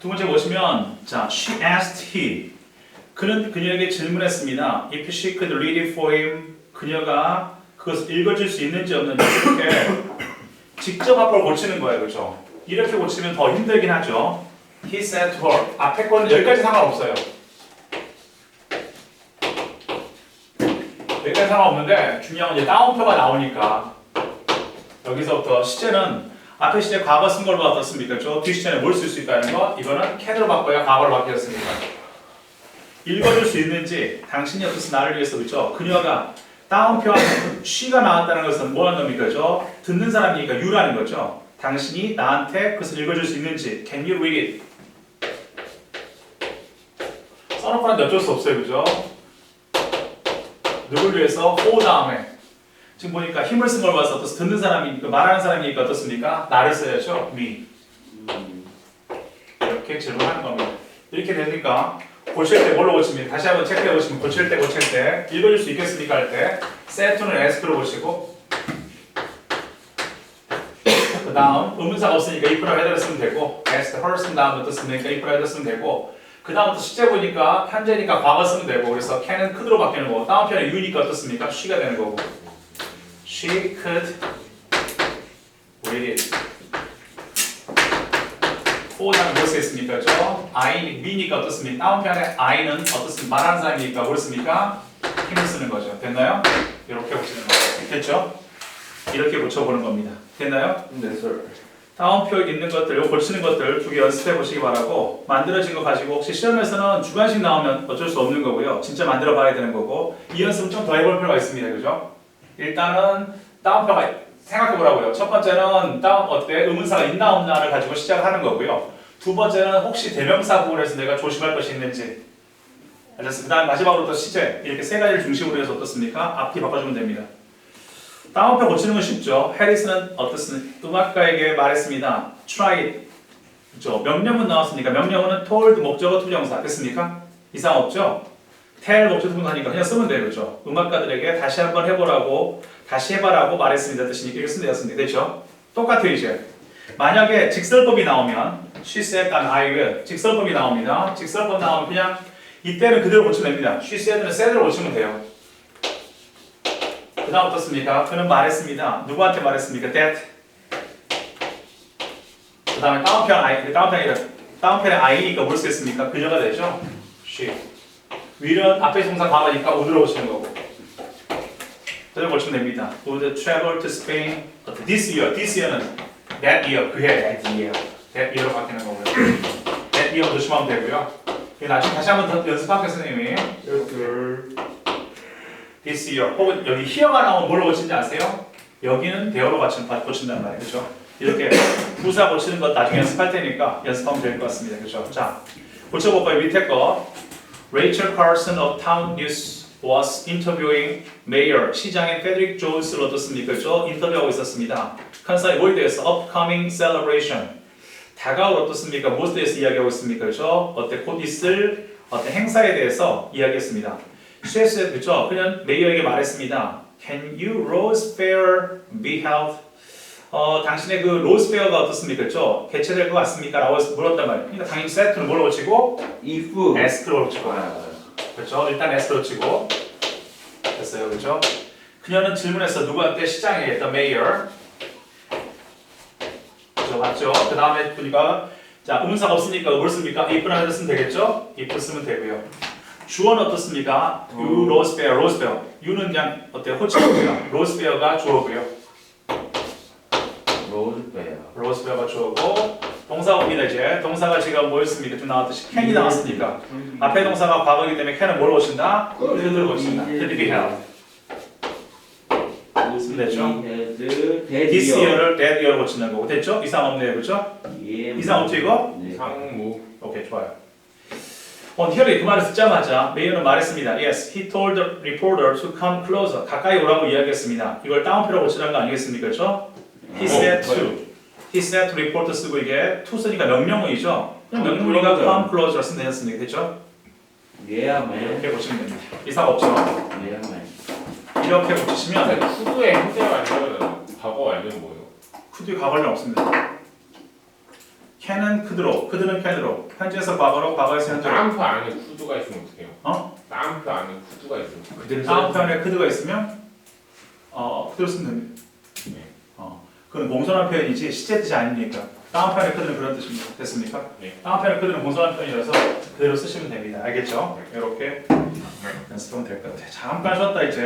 두 번째 보시면 자, she asked he. 그는 그녀에게 질문했습니다. If she could read it for him. 그녀가 그것을 읽어줄 수 있는지 없는지 이렇게 직접 앞을 고치는 거예요, 그렇죠? 이렇게 고치면 더 힘들긴 하죠. He said to her. 앞에 거는 여기까지 상관없어요. 여기까지 상관없는데 중요한 건 이제 다운표가 나오니까 여기서부터 시제는 앞에 시제 과거 쓴 걸로 어떻습니까? 저 뒤시제는 뭘 쓸 수 있다는 거 이거는 캔으로 바꿔야 과거로 바뀌었습니다. 읽어줄 수 있는지 당신이 어떻서 나를 위해서 그죠? 그녀가 안에 쉬가 나왔다는 것은 뭐라는 겁니까? 그죠? 듣는 사람이니까 you라는 거죠. 당신이 나한테 그것을 읽어줄 수 있는지 Can you read it? 써놓고는 어쩔 수 없어요. 그죠? 누굴 위해서 for 다음에 지금 보니까 힘을 쓴 걸 봐서 어떻습니까? 듣는 사람이니까 말하는 사람이니까 어떻습니까? 나를 써야죠. me. 이렇게 질문하는 겁니다. 이렇게 되니까 고칠 때 뭘로 고칩니까? 다시 한번 체크해 보시면 고칠 때 고칠 때 읽어줄 수 있겠습니까? 할 때 set는 ask로 고치고 그 다음 의문사가 없으니까 if라고 해달라 쓰면 되고 asked 쓴 다음 어떻습니까? if라고 해달라 쓰면 되고 그 다음부터 실제 보니까 현재니까 과거 쓰면 되고 그래서 can은 could로 바뀌는 거고 다음 편에 you니까 어떻습니까? she가 되는 거고 she could read it for다는 뭘 쓰겠습니까? 저 I, me니까 어떻습니까? 다음 편에 I는 어떻습니까? 말하는 사람이니까 뭘 씁니까? 힘을 쓰는 거죠. 됐나요? 이렇게 보시는 거죠. 됐죠? 이렇게 고쳐보는 겁니다. 됐나요? 네, sir. 다음 표에 있는 것들, 요 고치는 것들 두 개 연습해 보시기 바라고 만들어진 거 가지고 혹시 시험에서는 주관식 나오면 어쩔 수 없는 거고요. 진짜 만들어 봐야 되는 거고 이 연습은 좀 더 해볼 필요가 있습니다. 그죠? 일단은 다운표가 생각해 보라고요. 첫 번째는 다운 어때? 의문사가 있나 없나를 가지고 시작하는 거고요. 두 번째는 혹시 대명사 부분에서 내가 조심할 것이 있는지 알겠습니다. 마지막으로 또 시제 이렇게 세 가지를 중심으로 해서 어떻습니까? 앞뒤 바꿔주면 됩니다. 다운표 고치는 건 쉽죠. 해리스는 어떻습니까? 음악가에게 말했습니다. Try it. 그죠? 명령문 나왔으니까 명령문은 told 목적어 투정사 됐습니까? 이상 없죠? Tell 목적어 투정사니까 그냥 쓰면 돼요. 그죠? 음악가들에게 다시 한번 해보라고 다시 해봐라고 말했습니다. 뜻이니까 이렇게 쓰면 되었습니다. 됐죠? 똑같아요 이제. 만약에 직설법이 나오면 she said and I will 직설법이 나옵니다. 직설법 나오면 그냥 이때는 그대로 고치면 됩니다. she said는 said로 고치면 돼요. 그 다음 어떻습니까? 그는 말했습니다. 누구한테 말했습니까? That. 그 다음에 다운편 I, 다운편이 다운편에 I니까 뭘 쓰겠습니까? 그녀가 되죠? She. Will은 앞에 동사 과거니까 would로 고치는 거고. 그대로 고치면 됩니다. would travel to Spain this year. this year는 that year, 그 해 that year. that year로 바뀌는 거고요. that year 조심하면 되고요. 나중에 다시 한번 더 연습할게요, 선생님이. this year 혹은 여기 here가 나오면 뭘로 고치는지 아세요? 여기는 대어로 고친단 말이에요. 그죠? 이렇게 부사 고치는 것 나중에 연습할 테니까 연습하면 될 것 같습니다. 그죠? 자, 고쳐볼까요? 밑에 거. Rachel Carson of Town News was interviewing Mayor 시장의 페드릭 존스를 어떻습니까? 그죠? 인터뷰하고 있었습니다. 컨사에 뭐에 대해서? Upcoming celebration. 다가올 어떻습니까? 무엇에 대해서 이야기하고 있습니까? 그죠? 어때? 곧 있을 어떤 행사에 대해서 이야기했습니다. 쉐스 그죠? 그냥 메이어에게 말했습니다. Can you rose fair be held? 어, 당신의 그 로스 페어가 어떻습니까? 그죠? 개최될 것 같습니까? 라고 물었단 말이에요. 그러니까 당연히 세트는 뭘로 고치고 if. 에스크로 치고 그렇죠? 일단 에스크로 치고 됐어요, 그렇죠? 그녀는 질문했어 누구한테 시장에 the mayor 그죠, 맞죠? 그 다음에 보니까 자 의문사가 없으니까 뭘 씁니까? if라는 쓰면 되겠죠? if 쓰면 되고요. 주어는 어떻습니까? You rose fair, rose fair. You는 그냥 어때요? 호칭이고요. rose fair가 주어고요. 롤베어. rose fair가 주어고 동사가 옵니다 이제. 동사가 지금 뭐였습니까? 좀 나왔듯이 can이 나왔으니까. 앞에 동사가 과거이기 때문에 can은 뭘 고친다? could를 고친다. could be held. 쓰면 되죠? this year를 that year로 고치는 거고 됐죠? 이상 없네요 그렇죠? 예. 이상 없죠 이거? 네. 상무 오케이 좋아요. 어, 히어리 그 말을 듣자마자 메이어는 말했습니다. Yes, he told the reporter to come closer. 가까이 오라고 이야기했습니다. 이걸 다운표로 고치라는 거 아니겠습니까? 그렇죠? He said to. He said to reporter 쓰고 이게 to 쓰니까 명령어이죠. 그냥 Come closer 쓰면 되겠습니까? 됐죠? 예아맨. 이렇게 고치면 됩니다. 이상 없죠? 예아맨. 이렇게 고치시면 후드의 현재가 아니면 과거 아니면 뭐예요? 후뒤 가관련 없습니다. 캔은 could로, could는 can으로. 현재에서 과거로, 과거에서 현재로. 다음표 안에 쿠드가 있으면 어떡해요? 어? 다음표 안에 쿠드가 있으면 그대로 다음 표현에 could가 있으면 어, could를 쓰면 됩니다. 네. 어, 그건 공손한 표현이지 시제 뜻이. 다음 편의 could는 그런 뜻입니다. 됐습니까? 네. 편의 could는 공손한 표현이라서 그대로 쓰시면 됩니다. 알겠죠? 이렇게 네. 연습하면 될 것 같아요. 잠깐 쉬었다 이제.